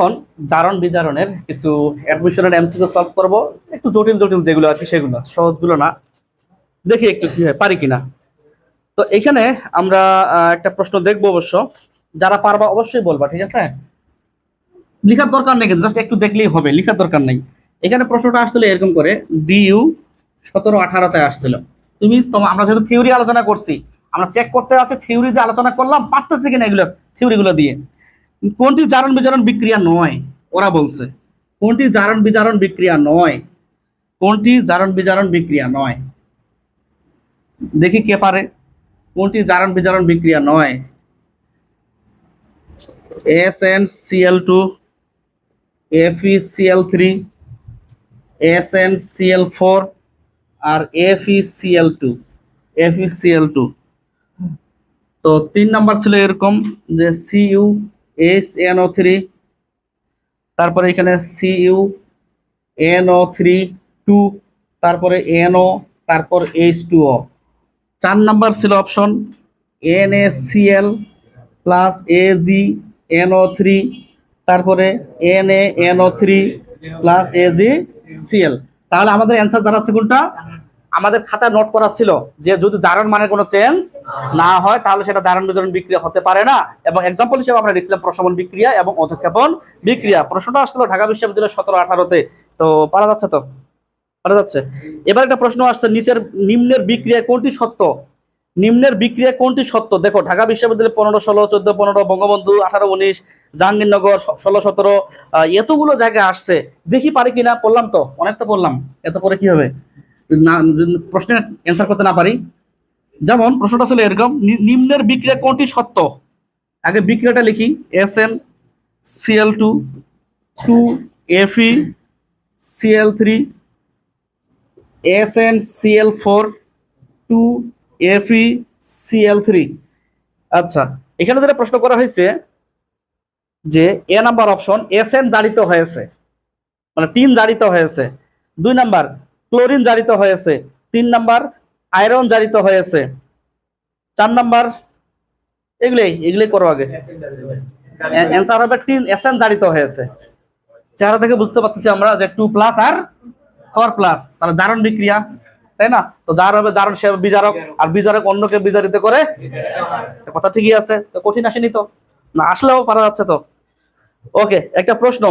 এখন জারণ বিজারণের কিছু অ্যাডমিশনের এমসিকিউ সলভ করব। একটু জটিল জটিল যেগুলো আছে সেগুলো, সহজগুলো না। দেখি একটু কি হয়, পারি কিনা। তো এখানে আমরা একটা প্রশ্ন দেখব অবশ্য। যারা পারবা অবশ্যই বলবা, ঠিক আছে? লিখার দরকার নেই কিন্তু, জাস্ট একটু দেখলেই হবে, লিখার দরকার নেই। এখানে প্রশ্নটা আসছিল এরকম করে, ডিইউ সতেরো আঠারোতে আসছিল। তুমি আমরা যেহেতু থিওরি আলোচনা করছি, আমরা চেক করতে আছে থিওরি যে আলোচনা করলাম, পারতেছি কিনা এগুলো থিওরিগুলো দিয়ে। কোনটি জারণ বিজারণ বিক্রিয়া নয়? ওরা বলছে। কোনটি জারণ বিজারণ বিক্রিয়া নয়? কোনটি জারণ বিজারণ বিক্রিয়া নয়? দেখি কে পারে। কোনটি জারণ বিজারণ বিক্রিয়া নয়? S N CL two F E CL three, S N CL four আর F E CL two F E CL two. তো তিন নাম্বার ছিল এরকম যে CU S N O three, তারপরে এখানে CU N O three, two, তারপরে N O, তারপর H two O. চার নাম্বার ছিল option N A CL plus A G N O three, তারপরে N A N O three plus A G CL তাহলে আমাদের answer দাঁড়াচ্ছে কোনটা? আমাদের খাতায় নোট করা ছিল যে যদি জারণ মানে কোনো চেঞ্জ না হয়, তাহলে সেটা জারণ বিজারণ বিক্রিয়া হতে পারে না। এবং এক্সাম্পল হিসেবে আমরা লিখছিলাম প্রশমন বিক্রিয়া এবং অধক্ষেপণ বিক্রিয়া। প্রশ্নটা আসছিল ঢাকা বিশ্ববিদ্যালয় সতেরো আঠারোতে। তো পারা যাচ্ছে তো? পারা যাচ্ছে। এবার একটা প্রশ্ন আসছে, নিচের নিম্নের বিক্রিয়া কোনটি সত্য? নিম্নের বিক্রিয়া কোনটি সত্য? দেখো, ঢাকা বিশ্ববিদ্যালয় পনেরো, ষোলো, চোদ্দ, পনেরো, বঙ্গবন্ধু, আঠারো, উনিশ, জাহাঙ্গীরনগর ষোলো, সতেরো এতগুলো জায়গায় আসছে। দেখি পারি কিনা? পড়লাম তো? অনেক তো পড়লাম। এত পরে কি হবে? না, প্রশ্নের অ্যান্সার করতে না পারি। যেমন, প্রশ্নটা ছিল এরকম নিম্নের বিক্রিয়া কোনটি সত্য? আগে বিক্রিয়াটা লিখি। S N CL two two FE CL three, S N CL four, two FE CL three. আচ্ছা এখানে যেটা প্রশ্ন করা হয়েছে, যে A number option, S N জারিত হয়েছে। মানে টিন জারিত হয়েছে। দুই নাম্বার ক্লোরিন জারিত হয়েছে। তিন নাম্বার, আয়রন জারিত হয়েছে। চার নাম্বার, এগুলোই এগুলোই করো আগে। অ্যান্সার হবে তিন, এসএন জারিত হয়েছে। চেহারা থেকে বুঝতে পারতেছি আমরা যে টু প্লাস আর ফোর প্লাস তাহলে জারণ বিক্রিয়া, তাই না? তো যার হবে জারণ, সে বিজারক। আর বিজারক অন্যকে বিজারিত করে কথা ঠিকই আছে। তো কঠিন আসেনি তো? না, আসলেও পারা যাচ্ছে তো। ওকে, একটা প্রশ্ন।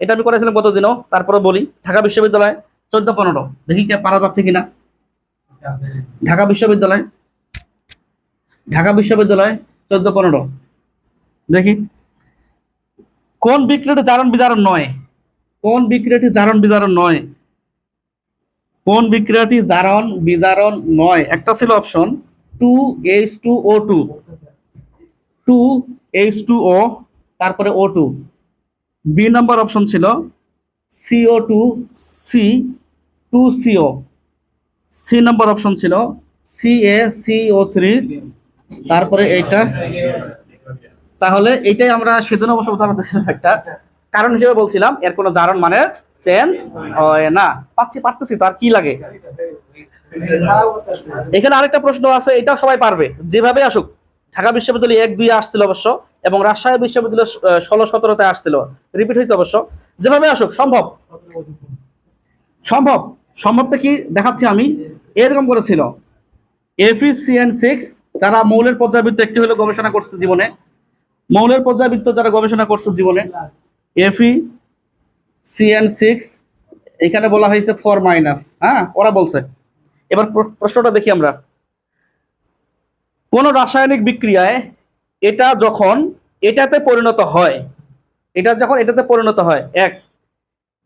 এটা আমি করেছিলাম গতদিনও তারপরে বলি। ঢাকা বিশ্ববিদ্যালয় চোদ্দ পনেরো দেখি কে পারা যাচ্ছে কিনা। ঢাকা বিশ্ববিদ্যালয়। ঢাকা বিশ্ববিদ্যালয় চোদ্দ পনেরো দেখি। কোন বিক্রিয়াটি জারণ বিজারণ নয়? কোন বিক্রিয়াটি জারণ বিজারণ নয়? কোন বিক্রিয়াটি জারণ বিজারণ নয়? একটা ছিল option two H two O two. Two H two O, তারপরে O two. B number option ছিল CO two C two CO C number option ছিল C A C O three তারপরে এইটা। তাহলে এইটাই আমরা সেদিন অবশ্য উদাহরণ একটা কারণ হিসেবে বলছিলাম, এর কোনো জারণ মানে চেঞ্জ হয় না। পাচ্ছি, পারতেছি তো, আর কি লাগে? এখানে আরেকটা প্রশ্ন আছে এটাও সবাই পারবে, যেভাবে আসুক। ঢাকা বিশ্ববিদ্যালয় এক দুই আসছিল অবশ্য। এবং রাজশাহী বিশ্ববিদ্যালয় ষোলো, সতেরোতে আসছিল। রিপিট হয়েছে অবশ্য। যেভাবে আসুক, সম্ভব। সম্ভব। সম্ভবটা কি দেখাচ্ছি আমি? এরকম করেছিল। এফিসিএন সিক্স যারা মৌলের পর্যাবৃত্ত একটি হলে গবেষণা করছে জীবনে, মৌলের পর্যাবৃত্ত যারা গবেষণা করছে জীবনে এফি সিএন সিক্স এখানে বলা হয়েছে ফোর মাইনাস হ্যাঁ ওরা বলছে। এবার প্র- প্রশ্নটা দেখি আমরা। কোন রাসায়নিক বিক্রিয়ায় এটা যখন এটাতে পরিণত হয়, এটা যখন এটাতে পরিণত হয়, এক,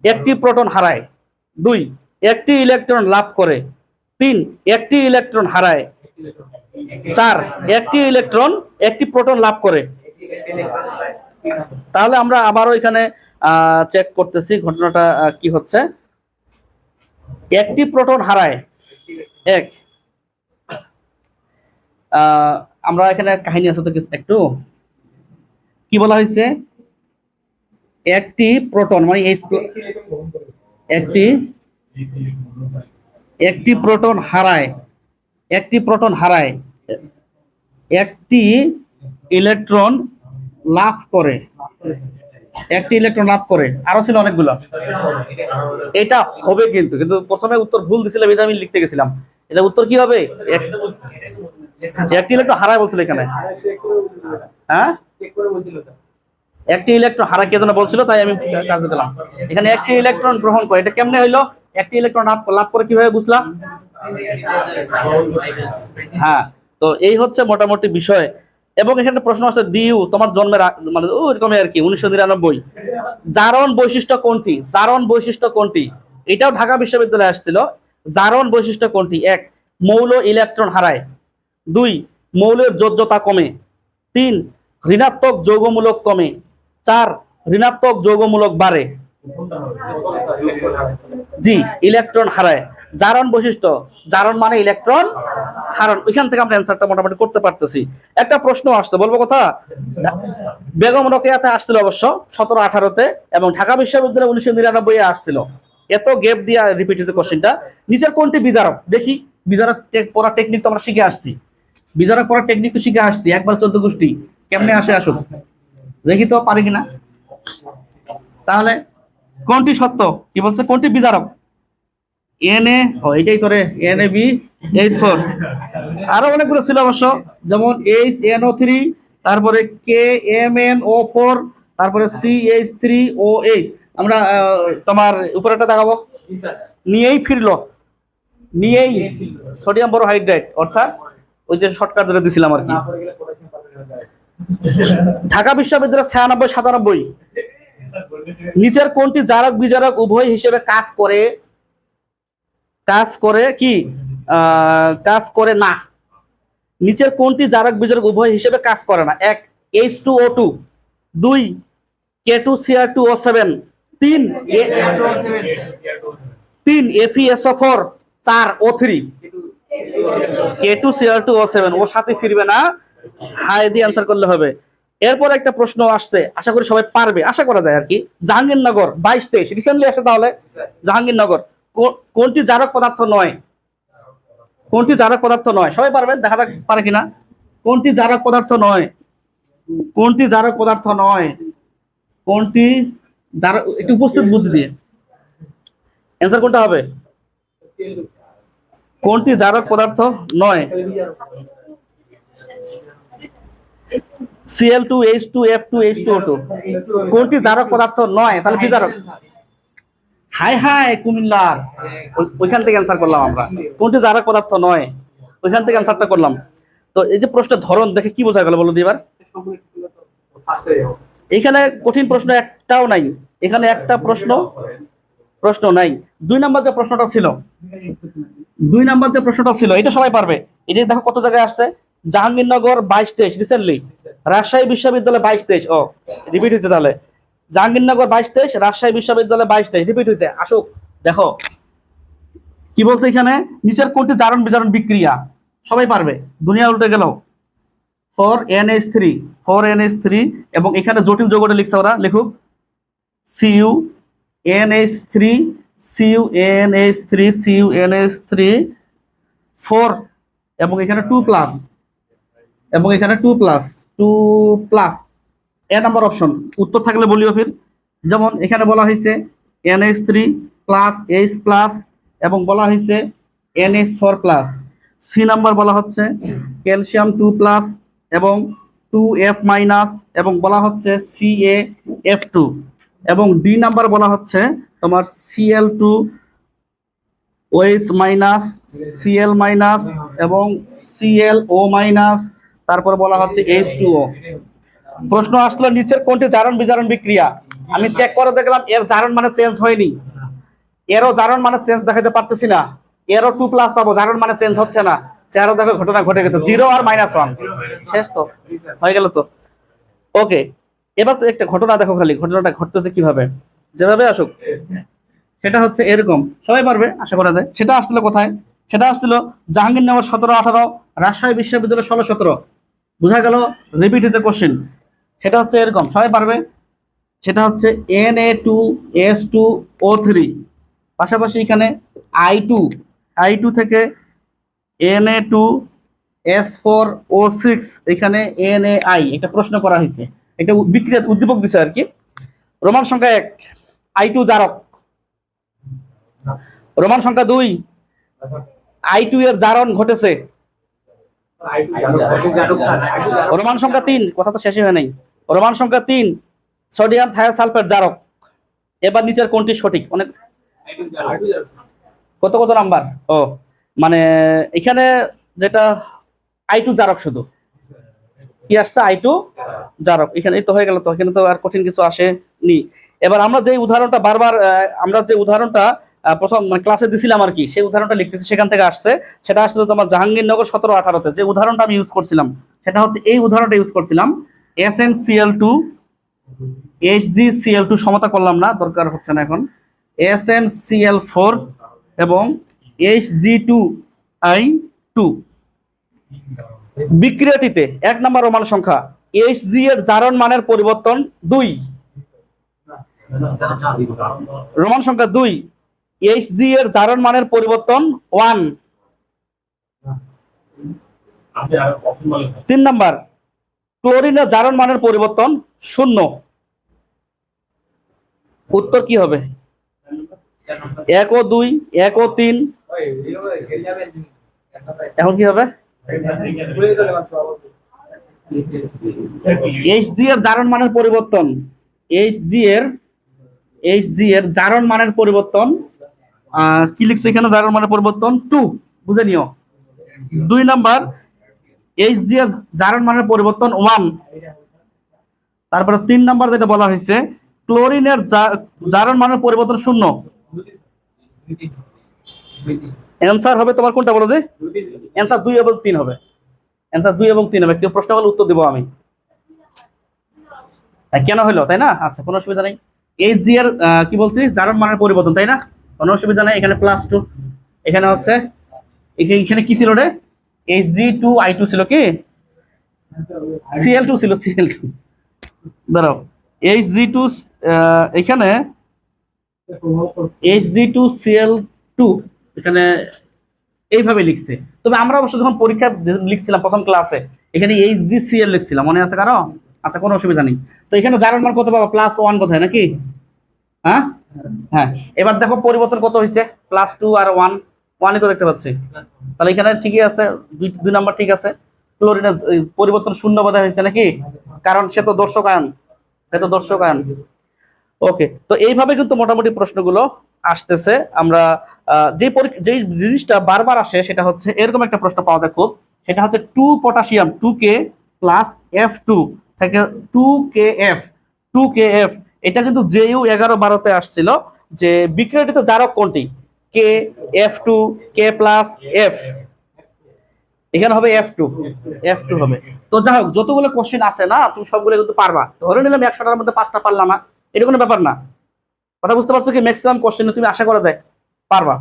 একটি প্রোটন হারায়, দুই, একটি ইলেকট্রন লাভ করে, তিন, একটি ইলেকট্রন হারায়, চার, একটি ইলেকট্রন, একটি প্রোটন লাভ করে। তাহলে আমরা আবারও এখানে চেক করতেছি ঘটনাটা কি হচ্ছে। একটি প্রোটন হারায়, এক আমরা এখানে কাহিনী আছে তো একটু। কি বলা হয়েছে? একটি প্রোটন মানে প্ল- একটি একটি প্রোটন হারায়, একটি প্রোটন হারায়, একটি ইলেকট্রন লাভ করে, একটি ইলেকট্রন লাভ করে। আরও ছিল অনেকগুলো। এটা হবে কিন্তু কিন্তু প্রথমে উত্তর ভুল দিছিলাম, এটা আমি লিখতে গেছিলাম। এটা উত্তর কি হবে? একটি ইলেকট্রন হারায় বলছিল এখানে। হ্যাঁ? একটি ইলেকট্রন হারা কে যেন বলছিল, তাই আমি কাজে দিলাম। এখানে একটি ইলেকট্রন গ্রহণ করে, এটা কেমনে হইল? একটি ইলেকট্রন লাভ করে কীভাবে বুঝলাম? হ্যাঁ তো এই হচ্ছে মোটামুটি বিষয়। এবং এখানে প্রশ্ন আছে ডিইউ তোমার জন্মের মানে ওইরকমই আর কি, উনিশশো নিরানব্বই। জারণ বৈশিষ্ট্য কোনটি? জারণ বৈশিষ্ট্য কোনটি? এটাও ঢাকা বিশ্ববিদ্যালয়ে আসছিল। জারণ বৈশিষ্ট্য কোনটি? এক, মৌল ইলেকট্রন হারায়। দুই, মৌলের যোজ্যতা কমে। তিন, ঋণাত্মক যৌগমূলক কমে। চার, ঋণাত্মক যৌগমূলক বাড়ে। জি, ইলেকট্রন হারায়। জারণ বৈশিষ্ট্য। জারণ মানে ইলেকট্রন সারণ ওইখান থেকে আমরা অ্যান্সারটা মোটামুটি করতে পারতেছি। একটা প্রশ্ন আসছে, বলব কথা? বেগম রোকেয়াতে আসছিল অবশ্য, সতেরো, আঠারোতে, এবং ঢাকা বিশ্ববিদ্যালয় উনিশশো নিরানব্বই এ আসছিল। এত গ্যাপ দিয়ে রিপিট কোশ্চেনটা নিচের কোনটি বিজারক? দেখি, বিজারক পড়ার টেকনিক তো আমরা শিখে আসছি। বিজারক পড়ার টেকনিক তো শিখে আসছি, একবার চোদ্দ গোষ্ঠী। কেমনে আসে আসুক। দেখি তো পারি কিনা। তাহলে, কোনটি সত্য? কি বলছে? কোনটি বিজারক? এন এ এটাই তোরে N A B H four আরও অনেকগুলো ছিল অবশ্য। যেমন এইচ এন ও থ্রি তারপরে K M N O four তারপরে C H three O H আমরা তোমার উপরেটা দেখাবো। নিয়েই ফিরলো। নিয়েই সোডিয়াম বড় হাইড্রাইট অর্থাৎ ওই যে শর্টকাট ধরে দিছিলাম আর কি। ঢাকা বিশ্ববিদ্যালয় ছিয়ানব্বই সাতানব্বই। নিচের কোনটি জারক বিজারক উভয় হিসেবে কাজ করে? কাজ করে কি? কাজ করে না। নিচের কোনটি জারক বিজারক উভয় হিসেবে কাজ করে না? এক এইচ টু ও টু দুই K two CR two O seven তিন তিন এফিএসও ফোর চার O three K two CR two O seven ওর সাথে ফিরবে না। হাই দিয়ে অ্যান্সার করলে হবে। এরপর একটা প্রশ্ন আসছে, আশা করি সবাই পারবে, আশা করা যায় আর কি। জাহাঙ্গীরনগর, বাইশ তেইশ রিসেন্টলি আসে তাহলে? জাহাঙ্গীরনগর কোনটি জারক পদার্থ নয়? কোনটি জারক পদার্থ নয়? সবাই পারবেন? দেখা যাক, পারে কিনা। কোনটি জারক পদার্থ নয়? কোনটি জারক পদার্থ নয়? কোনটি জারক, একটু উপস্থিত বুদ্ধি দিয়ে। অ্যান্সার কোনটা হবে? কোনটি জারক পদার্থ? নয়। CL two H two F two H two two কোনটি জারক পদার্থ? নয়। তাহলে কি জারক? হাই হাই, কুমিল্লার। ওইখান থেকে অ্যান্সার করলাম আমরা। কোনটি জারক পদার্থ? নয়। ওইখান থেকে অ্যান্সারটা করলাম। তো এই যে প্রশ্নের ধরন দেখে কি বোঝা গেল বলো তো এবার? এখানে কঠিন প্রশ্ন একটাও নাই। এখানে একটা প্রশ্ন প্রশ্ন নাই। দুই নাম্বার যে প্রশ্নটা ছিল দুই নাম্বার যে প্রশ্নটা ছিল, এটা সবাই পারবে। এটা দেখো কত জায়গায় আসছে। জাহাঙ্গীরনগর বাইশ তেইশ রিসেন্টলি রাজশাহী বিশ্ববিদ্যালয় বাইশ তেইশ। ও রিপিট হয়েছে তাহলে। জাহাঙ্গীরনগর বাইশ তেইশ, রাজশাহী বিশ্ববিদ্যালয় বাইশ তেইশ। রিপিট হয়েছে। আসুক, দেখো। কি বলছে এখানে? নিচের কোনটি জারণ বিজারণ বিক্রিয়া? সবাই পারবে। দুনিয়া উল্টে গেল। Four N H three, four N H three, এবং এখানে জটিল যৌগটা লিখছে ওরা। লিখুক CU N H three CU N H three CU N H three four এবং এখানে টু প্লাস এবং এখানে two plus two plus A number option উত্তর থাকলে বলিও ফির। যেমন এখানে বলা হয়েছে N H three plus H plus এবং বলা হয়েছে N H four plus C number বলা হচ্ছে ক্যালসিয়াম টু প্লাস এবং টু এফ মাইনাস এবং বলা হচ্ছে সি এ এফ টু এবং ডি নাম্বার বলা হচ্ছে তোমার CL two OH minus CL minus এবং সিএল ও মাইনাস তারপর বলা হচ্ছে এইচ টু ও প্রশ্ন আসলো নিচের কোনটি জারণ বিজারণ বিক্রিয়া? আমি চেক করে দেখলাম, এর জারণ মানে চেঞ্জ হয়নি। এরও জারণ মানে চেঞ্জ দেখাতে পারতেছি না। এরও টু প্লাস পাবো, জারণ মানে চেঞ্জ হচ্ছে না। চেহারা দেখো ঘটনা ঘটে গেছে জিরো আর মাইনাস ওয়ান শেষ তো, হয়ে গেল তো। ওকে এবার তো একটা ঘটনা দেখো খালি, ঘটনাটা ঘটতেছে কীভাবে? যেভাবে আসুক। সেটা হচ্ছে এরকম। সবাই পারবে, আশা করা যায়। সেটা আসছিল কোথায়? সেটা আসছিল জাহাঙ্গীরনগর সতেরো আঠারো, রাজশাহী বিশ্ববিদ্যালয় ষোলো সতেরো। বোঝা গেল রিপিট ইজ এ কোশ্চেন সেটা হচ্ছে এরকম। সবাই পারবে? সেটা হচ্ছে N A two S two O three পাশাপাশি এখানে আই টু আই টু থেকে N A two S four O six এখানে এন এ আই এটা প্রশ্ন করা হয়েছে। এটা বিক্রিয়া উদ্দীপক দিছে আর কি। রোমান সংখ্যা এক। I two জারক। রোমান সংখ্যা দুই। আই টু এর জারণ ঘটেছে। রোমান সংখ্যা তিন, কথা তো শেষই হয় নাই। রোমান সংখ্যা তিন, সোডিয়াম থায়োসালফেট জারক। এবার নিচের কোনটি সঠিক? অনেক কত কত নাম্বার? ও মানে এখানে যেটা আই টু জারক শুধু। কি আসছে? আই টু জারক। এখানে তো হয়ে গেল তো। এখানে তো আর কঠিন কিছু আসেনি। এবার আমরা যে উদাহরণটা বারবার আমরা যে উদাহরণটা প্রথম মানে ক্লাসে দিছিলাম আর কি, সেই উদাহরণটা লিখতেছি, সেখান থেকে আসছে। সেটা আসলে তোমার জাহাঙ্গীরনগর সতেরো আঠারোতে। যে উদাহরণটা আমি ইউজ করছিলাম, সেটা হচ্ছে এই উদাহরণটা ইউজ করছিলাম। S N CL two H G CL two সমতা করলাম না, দরকার হচ্ছে না এখন। এস এন সিএল ফোর এবং H G two I two বিক্রিয়াটিতে এক নম্বর রোমান সংখ্যা এইচ জি এর জারণ মানের পরিবর্তন দুই। রোমান সংখ্যা দুই এইচ জি এর জারণ মানের পরিবর্তন ওয়ান তিন নাম্বার, ক্লোরিনের জারণ মানের পরিবর্তন শূন্য। উত্তর কি হবে? এক ও দুই, এক ও তিন। এখন কি হবে? এইচ জি এর জারণ মানের পরিবর্তন এইচ জি এর এইচ জি এর জারণ মানের পরিবর্তন কি লিখছে এখানে জারণ মানের পরিবর্তন? টু বুঝে নিও। দুই নাম্বার এইচ জি এর জারণ মানের পরিবর্তন ওয়ান তারপরে তিন নাম্বার যেটা বলা হয়েছে ক্লোরিনের জারণ মানের পরিবর্তন শূন্য। অ্যান্সার হবে তোমার কোনটা বলো দে অ্যান্সার দুই এবং তিন হবে। অ্যান্সার দুই এবং তিন হবে। কেউ প্রশ্ন করলে উত্তর দেবো আমি। হ্যাঁ, কেন হলো? তাই না? আচ্ছা কোনো অসুবিধা নেই। এইচ জি কি বলছি? জারণ মানের পরিবর্তন, তাই না? কোনো অসুবিধা নেই, এখানে প্লাস টু এখানে হচ্ছে, এখানে কি ছিল রে? H G two I two ছিল কি? সিএল টু ছিল সিএল টু দাঁড়াও এইচ জি টু এখানে H G two CL two এখানে এইভাবে লিখছে। তবে আমরা অবশ্য যখন পরীক্ষা লিখছিলাম প্রথম ক্লাসে এখানে এইচ জি সিএল লিখছিলাম। মনে আছে কারও? আচ্ছা কোনো অসুবিধা নেই। তো এখানে জারণ মান কত পাবো? প্লাস ওয়ান কোথায়, নাকি? হ্যাঁ? হ্যাঁ। এবার দেখো পরিবর্তন কত হয়েছে? প্লাস টু আর ওয়ান ওয়ানই তো দেখতে পাচ্ছি। তাহলে এখানে ঠিকই আছে, দুই দুই নাম্বার ঠিক আছে। ক্লোরিনের পরিবর্তন শূন্য বোধহয় হয়েছে নাকি? কারণ সে তো দর্শক আয়ন। সে তো দর্শক আয়ন। ওকে তো এইভাবে কিন্তু মোটামুটি প্রশ্নগুলো আসতেছে। আমরা যে যেই জিনিসটা বারবার আসে, সেটা হচ্ছে এরকম একটা প্রশ্ন পাওয়া যায় খুব। সেটা হচ্ছে two potassium two K plus F two থেকে two K F two K F এটা কিন্তু জেইউ এগারো বারোতে আসছিল যে বিক্রয়টি বিক্রিয়টিত জারক কোনটি? K F two K plus F এখানে হবে এফ টু এফ টু হবে। তো যাই হোক, যতগুলো কোশ্চেন আছে না, তুমি সবগুলো কিন্তু পারবা। ধরে নিলাম একশোটার মধ্যে পাঁচটা পারলাম না। এটা কোনো ব্যাপার না। কথা বুঝতে পারছ কি? ম্যাক্সিমাম কোশ্চেন তুমি আশা করা যায়, পারবা।